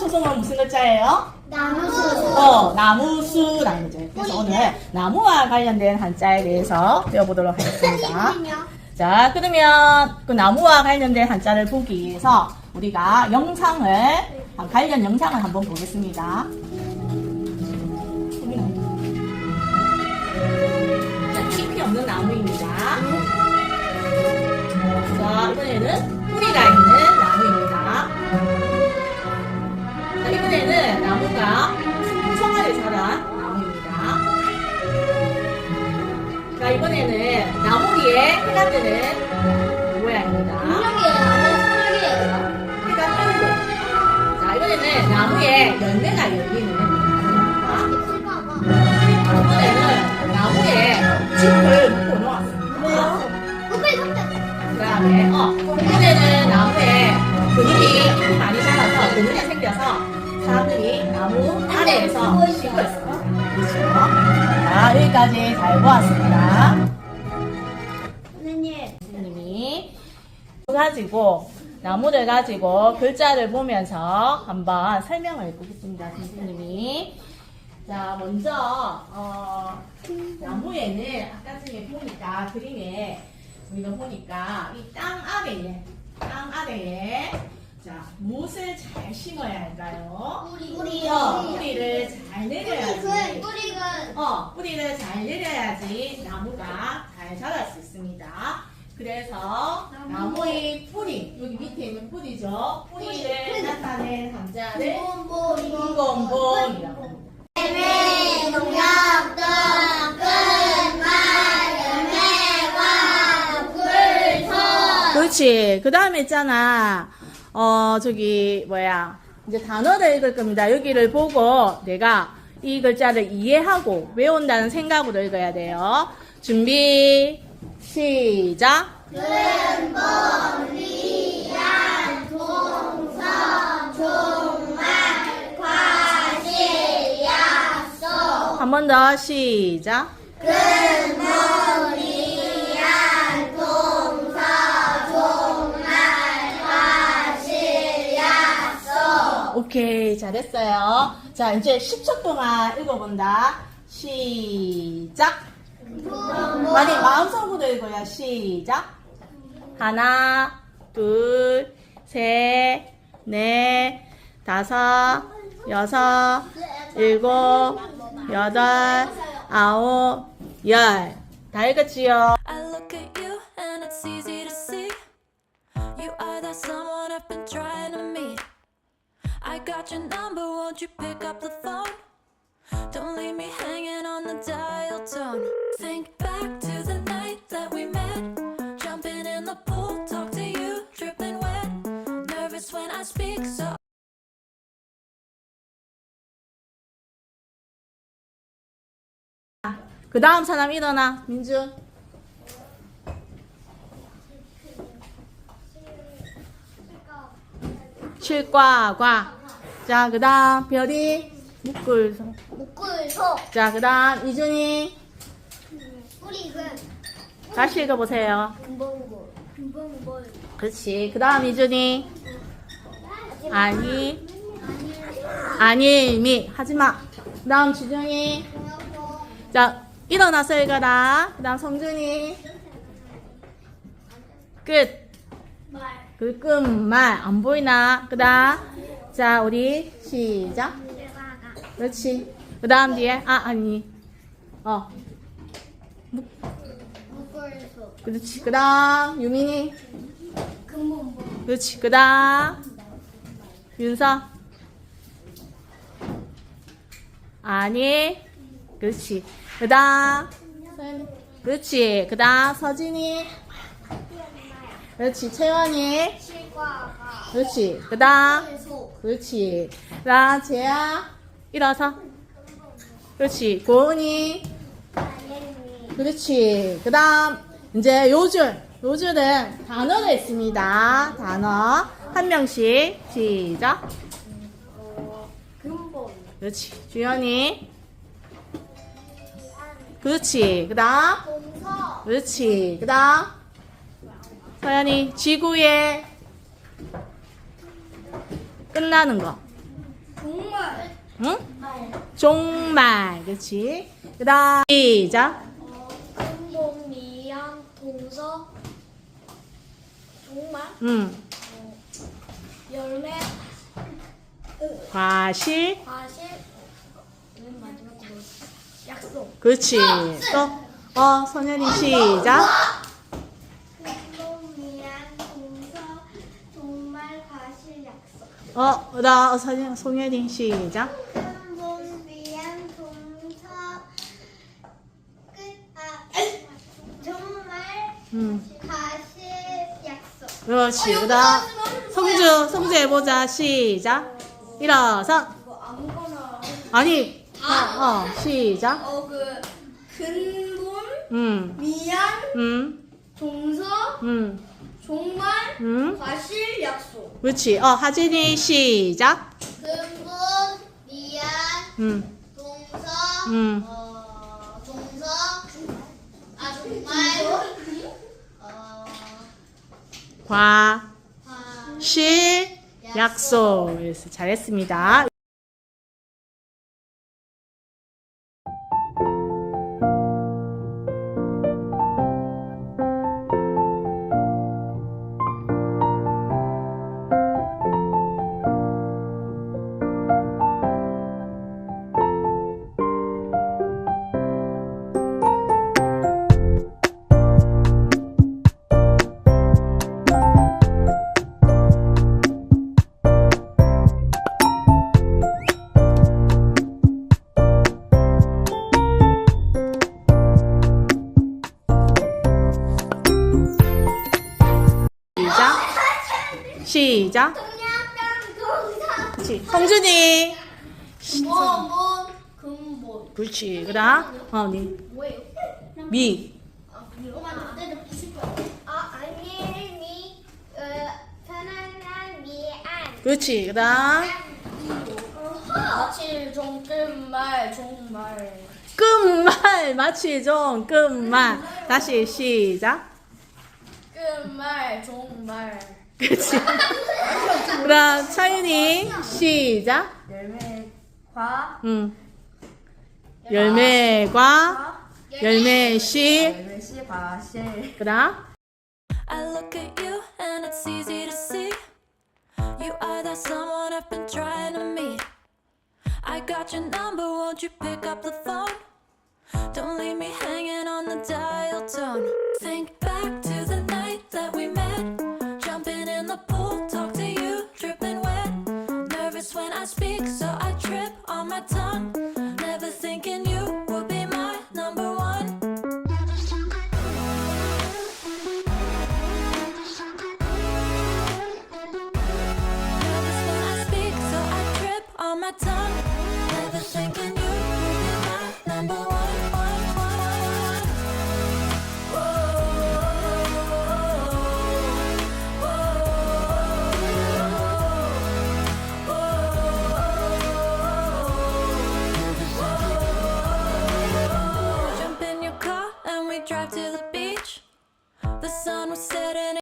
초성은 무슨 글자예요? 나무수. 어, 나무수라는 거죠. 그래서 오늘 나무와 관련된 한자에 대해서 배워보도록 하겠습니다. 자, 그러면 그 나무와 관련된 한자를 보기 위해서 우리가 영상을, 아, 관련 영상을 한번 보겠습니다. 자, 깊이 없는 나무입니다. 자, 이번에는 뿌리가 있는 나무입니다. 자, 이번에는 나무 위에 해가 뜨는 모양입니다. 해가 뜨고. 자, 이번에는 나무에 열매가 열리는 나무입니다. 이번에는 나무에 짚을 묶어 놓았습니다. 그 다음에, 어, 이번에는 나무에 그늘이 많이 자라서 그늘이 생겨서 사람들이 나무 아래에서 쉬고 있어요. 그렇죠? 자, 여기까지 잘 보았습니다. 가지고 나무를 가지고 글자를 보면서 한번 설명을 해보겠습니다. 선생님이 자 먼저 어, 나무에는 아까 전에 보니까 그림에 우리가 보니까 이 땅 아래에 땅 아래에 자 무엇을 잘 심어야 할까요? 어, 뿌리를 잘 내려야지. 어, 뿌리를 잘 내려야지 나무가 잘 자랄 수 있습니다. 그래서 나무의 뿌리, 여기 밑에 있는 뿌리죠. 뿌리를 나타낸 한자를 인공본이라고 합니다. 그렇지. 그 다음에 있잖아. 어, 저기, 뭐야. 이제 단어를 읽을 겁니다. 여기를 보고 내가 이 글자를 이해하고 외운다는 생각으로 읽어야 돼요. 준비, 시작. 한 번 더, 시작. 오케이, 잘했어요. 자, 이제 10초 동안 읽어본다. 시작. 많이 마음속으로 읽어요. 시작. 하나, 둘, 셋, 넷, 다섯, 여섯, 일곱, 여덟, 아홉, 열. 다 읽었지요? I look at you and it's easy to see. You are that someone I've been trying to meet. I got your number, won't you pick up the phone? Don't leave me hanging on the dial tone. Think back to the night that we met. Jumping in the pool, talk to you, dripping wet. Nervous when I speak, so 그 다음 사람 일어나. 민주. 칠과 과. 자, 그 다음 별이. 묶을 서. 자, 그 다음 이준이. 다시 읽어보세요. 그렇지. 그 다음 이준이. 아니. 아니, 미. 하지마. 그 다음 지준이. 자, 일어나서 읽어라. 그 다음 성준이. 끝. 그 끝말. 안 보이나? 그 다음. 자, 우리 시작. 그렇지. 그 다음 뒤에. 아, 아니. 어. 그렇지. 그 다음. 유민이. 그렇지. 그 다음. 윤서. 아니. 그렇지. 그 다음. 그렇지. 그 다음. 서진이. 그렇지. 채원이. 그렇지. 그 다음. 그렇지. 그 다음. 재야. 일어서. 그렇지. 고은이. 그렇지. 그 다음. 이제 요줄. 요줄은 단어가 있습니다. 단어. 한 명씩. 시작. 그렇지. 주연이. 그렇지. 그 다음. 그렇지. 그 다음. 서연이. 지구에 끝나는 거. 정말 응? 종말. 그렇지. 그다음 시작. 어, 근본 미안 동서 정말 음. 어, 열매 과실. 과실 맨 마지막 거 뭐였지? 약속 그렇지. 또 어, 선현이 시작. 근본 미안 동서 정말 과실 약속 어, 나 선현 송혜린 시작. 근본 미안 동서 끝아 정말 음. 과실 약속 그렇지. 그다음 성주 성주 해보자. 시작. 일어서. 뭐 아무거나 아니. 어, 어 시작. 어그 근본 음. 미안 음. 동서 음. 정말 음. 과실 약속 그렇지. 어, 하진이 시작. 근본 미안 음. 동서 음. 어 동서 아 정말 어 과. 과- 실 약속. 그래서 잘했습니다. 시작. 그렇지. 성준이. 근본 근본 그렇지. 그다음 어, 니. 뭐예요? 미. 아 아니 미 어, 편안한 미안 그렇지. 그다음 마칠 종끝말 종말 끝말 마치 좀 끝말. 다시 시작. 끝말 종말 그렇지. 그다음 차윤이 시작. 열매 과 응. 열매과 열매 씨. 열매시 과실 그다음 I look at you and it's easy to see. You are that someone I've been trying to meet. I got your number, won't you pick up the phone? Don't leave me hanging on the dial tone. Think speak, so I trip on my tongue. Never thinking you